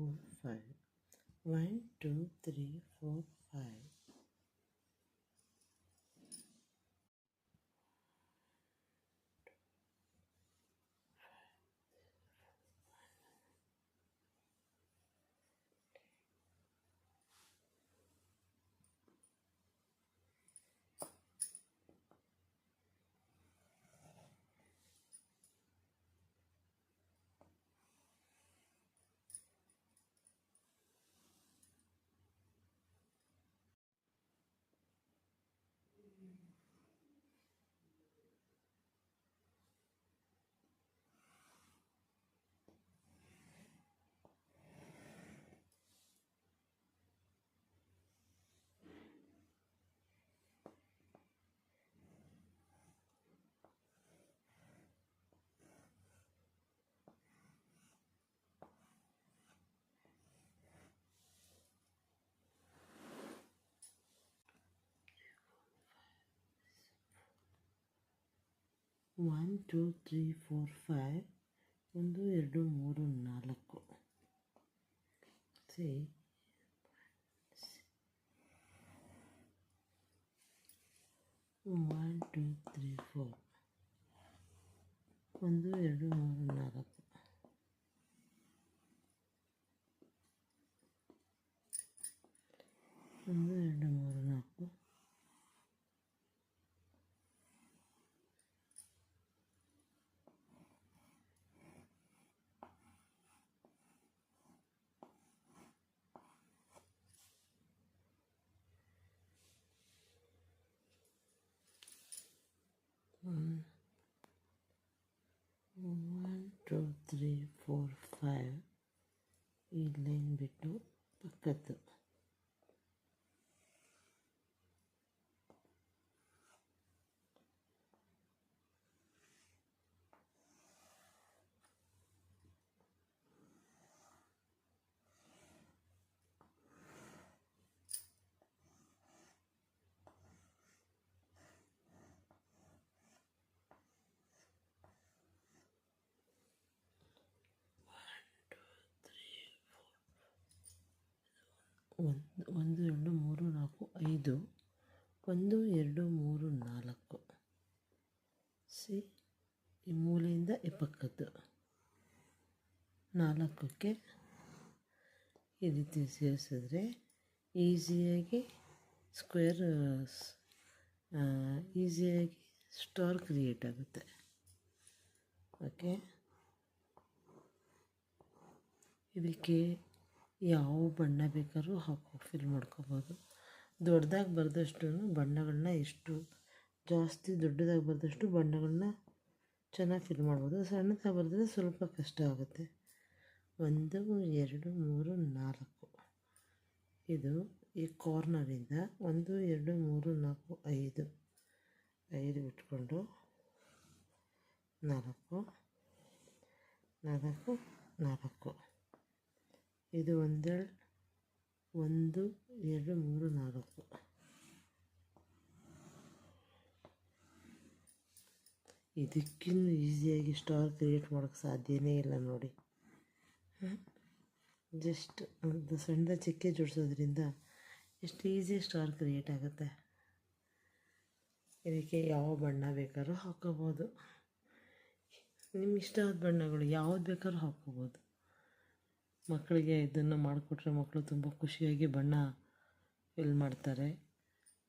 Four, five, one, two, three, four, five. 1, 2, 3, 4, 5. One two three four five ಒಂದು, ಎರಡು, ಮೂರು, ನಾಲ್ಕು. See one two three four ಒಂದು, ಎರಡು, ಮೂರು, ನಾಲ್ಕು. ಒಂದು, ಎರಡು one two three four five ಈ ಲೈನ್ ಬಿಟ್ಟು ಪಕ್ಕದ್ದು ಒಂದು ಒಂದು, ಎರಡು, ಮೂರು, ನಾಲ್ಕು, ಐದು, ಒಂದು, ಎರಡು, ಮೂರು, ನಾಲ್ಕು. ಸಿ, ಈ ಮೂಲೆಯಿಂದ ಈ ನಾಲ್ಕಕ್ಕೆ ಈ ರೀತಿ ಸೇರಿಸಿದ್ರೆ ಈಸಿಯಾಗಿ ಸ್ಕ್ವೇರ್ ಈಸಿಯಾಗಿ ಸ್ಟಾರ್ ಕ್ರಿಯೇಟ್ ಆಗುತ್ತೆ. ಓಕೆ? ಇದಕ್ಕೆ ಯಾವ ಬಣ್ಣ ಬೇಕಾದ್ರೂ ಹಾಕೋ ಫಿಲ್ ಮಾಡ್ಕೋಬೋದು. ದೊಡ್ಡದಾಗಿ ಬರೆದಷ್ಟು ಬಣ್ಣಗಳನ್ನ ಎಷ್ಟು ಜಾಸ್ತಿ ದೊಡ್ಡದಾಗಿ ಬರೆದಷ್ಟು ಬಣ್ಣಗಳನ್ನ ಚೆನ್ನಾಗಿ ಫಿಲ್ ಮಾಡ್ಬೋದು. ಸಣ್ಣದಾಗಿ ಬರೆದ್ರೆ ಸ್ವಲ್ಪ ಕಷ್ಟ ಆಗುತ್ತೆ. ಒಂದು, ಎರಡು, ಮೂರು, ನಾಲ್ಕು. ಇದು ಈ ಕಾರ್ನರಿಂದ ಒಂದು, ಎರಡು, ಮೂರು, ನಾಲ್ಕು, ಐದು. ಐದು ಇಟ್ಕೊಂಡು ನಾಲ್ಕು ನಾಲ್ಕು ನಾಲ್ಕು. ಇದು ಒಂದೆರಡು ಒಂದು, ಎರಡು, ಮೂರು, ನಾಲ್ಕು. ಇದಕ್ಕಿನ್ನೂ ಈಸಿಯಾಗಿ ಸ್ಟಾರ್ ಕ್ರಿಯೇಟ್ ಮಾಡೋಕ್ಕೆ ಸಾಧ್ಯನೇ ಇಲ್ಲ ನೋಡಿ. ಜಸ್ಟ್ ಒಂದು ಸಣ್ಣ ಚಿಕ್ಕೆ ಜೋಡಿಸೋದ್ರಿಂದ ಎಷ್ಟು ಈಸಿಯಾಗಿ ಸ್ಟಾರ್ ಕ್ರಿಯೇಟ್ ಆಗುತ್ತೆ. ಇದಕ್ಕೆ ಯಾವ ಬಣ್ಣ ಬೇಕಾದ್ರೂ ಹಾಕೋಬೋದು. ನಿಮ್ಮ ಇಷ್ಟವಾದ ಬಣ್ಣಗಳು ಯಾವ್ದು ಬೇಕಾದ್ರೂ ಹಾಕ್ಕೋಬೋದು ಮಕ್ಕಳಿಗೆ ಇದನ್ನು ಮಾಡಿಕೊಟ್ರೆ ಮಕ್ಕಳು ತುಂಬ ಖುಷಿಯಾಗಿ ಬಣ್ಣ ಫಿಲ್ ಮಾಡ್ತಾರೆ.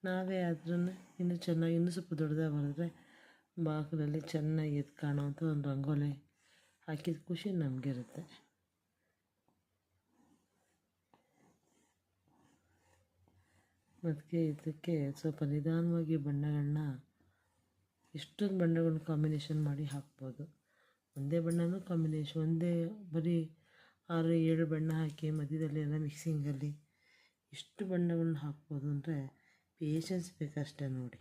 ನಾವೇ ಆದ್ರೂ ಇನ್ನೂ ಚೆನ್ನಾಗಿ, ಇನ್ನೂ ಸ್ವಲ್ಪ ದೊಡ್ಡದಾಗಿ ಬರೆದ್ರೆ ಬಾಗಿಲಲ್ಲಿ ಚೆನ್ನಾಗಿ ಎದ್ದು ಕಾಣುವಂಥ ಒಂದು ರಂಗೋಲಿ ಹಾಕಿದ ಖುಷಿ ನಮಗಿರುತ್ತೆ. ಅದಕ್ಕೆ ಇದಕ್ಕೆ ಸ್ವಲ್ಪ ನಿಧಾನವಾಗಿ ಬಣ್ಣಗಳನ್ನ ಎಷ್ಟೊಂದು ಬಣ್ಣಗಳನ್ನ ಕಾಂಬಿನೇಷನ್ ಮಾಡಿ ಹಾಕ್ಬೋದು. ಒಂದೇ ಬಣ್ಣನೂ ಕಾಂಬಿನೇಷನ್ ಒಂದೇ ಬರೀ ಆರು ಏಳು ಬಣ್ಣ ಹಾಕಿ ಮಧ್ಯದಲ್ಲಿ ಎಲ್ಲ ಮಿಕ್ಸಿಂಗಲ್ಲಿ ಎಷ್ಟು ಬಣ್ಣಗಳನ್ನ ಹಾಕ್ಬೋದು ಅಂದರೆ ಪೇಷನ್ಸ್ ಬೇಕಷ್ಟೇ ನೋಡಿ.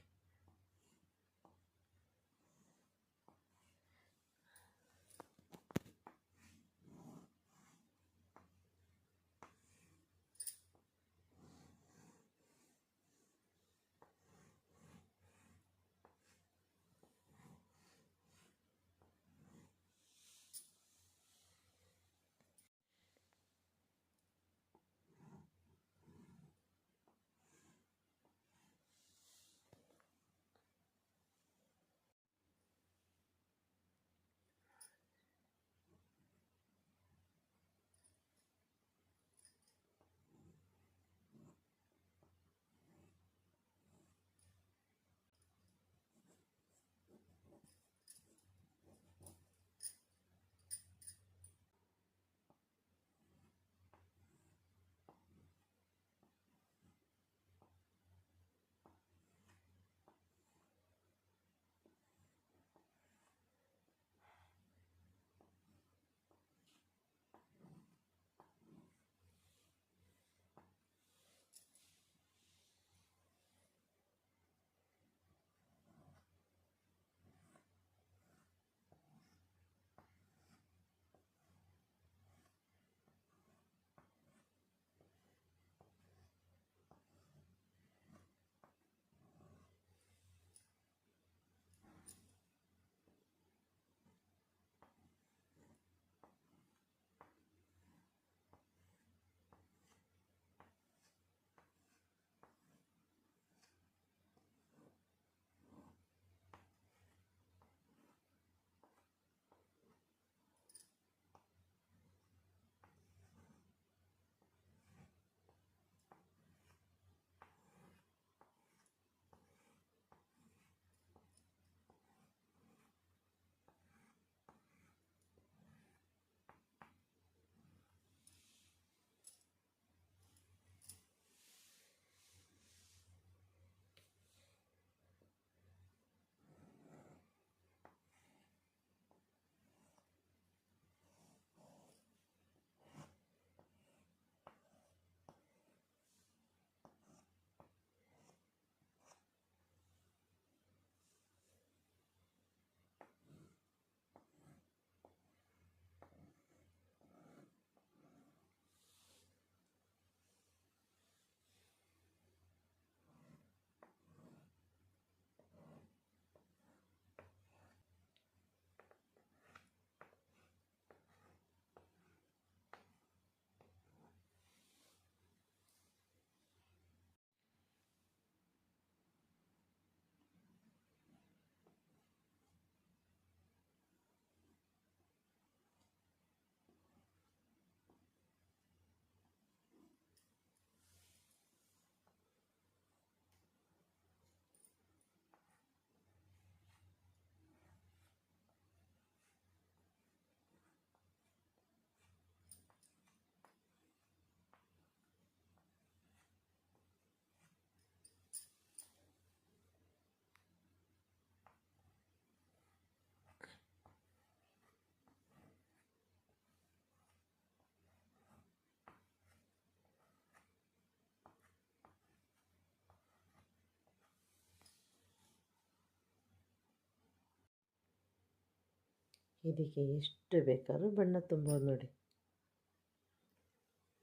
ಇದಕ್ಕೆ ಎಷ್ಟು ಬೇಕಾದ್ರೂ ಬಣ್ಣ ತುಂಬೋದು ನೋಡಿ.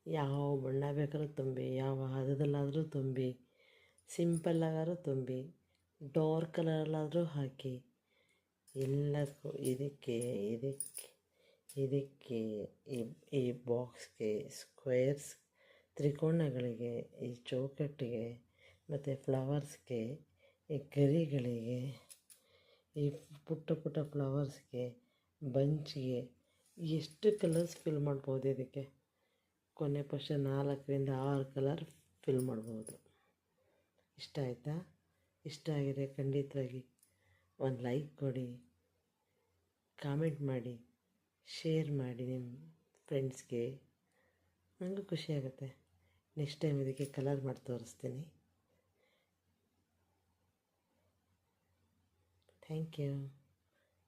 ಯಾವ ಬಣ್ಣ ಬೇಕಾದ್ರೂ ತುಂಬಿ, ಯಾವ ಹದದಲ್ಲಾದರೂ ತುಂಬಿ ಸಿಂಪಲ್ಲಾಗಾದ್ರೂ ತುಂಬಿ ಡಾರ್ಕ್ ಕಲರಲ್ಲಾದರೂ ಹಾಕಿ, ಎಲ್ಲದಕ್ಕೂ ಇದಕ್ಕೆ ಇದಕ್ಕೆ ಇದಕ್ಕೆ ಈ ಈ ಬಾಕ್ಸ್ಗೆ ಸ್ಕ್ವೇರ್ಸ್ ತ್ರಿಕೋಣಗಳಿಗೆ ಈ ಚೌಕಟ್ಟಿಗೆ, ಮತ್ತು ಫ್ಲವರ್ಸ್ಗೆ ಈ ಗರಿಗಳಿಗೆ, ಈ ಪುಟ್ಟ ಪುಟ್ಟ ಫ್ಲವರ್ಸ್ಗೆ ಬಂಚ್ಗೆ ಎಷ್ಟು ಕಲರ್ಸ್ ಫಿಲ್ ಮಾಡ್ಬೋದು ಇದಕ್ಕೆ? ಕೊನೆ ಪಕ್ಷ ನಾಲ್ಕರಿಂದ ಆರು ಕಲರ್ ಫಿಲ್ ಮಾಡ್ಬೋದು. ಇಷ್ಟ ಆಯಿತಾ? ಇಷ್ಟ ಆಗಿದೆ ಖಂಡಿತವಾಗಿ. ಒಂದು ಲೈಕ್ ಕೊಡಿ ಕಾಮೆಂಟ್ ಮಾಡಿ ಶೇರ್ ಮಾಡಿ ನಿಮ್ಮ ಫ್ರೆಂಡ್ಸ್ಗೆ ನನಗೂ ಖುಷಿಯಾಗುತ್ತೆ ನೆಕ್ಸ್ಟ್ ಟೈಮ್ ಇದಕ್ಕೆ ಕಲರ್ ಮಾಡಿ ತೋರಿಸ್ತೀನಿ. Thank you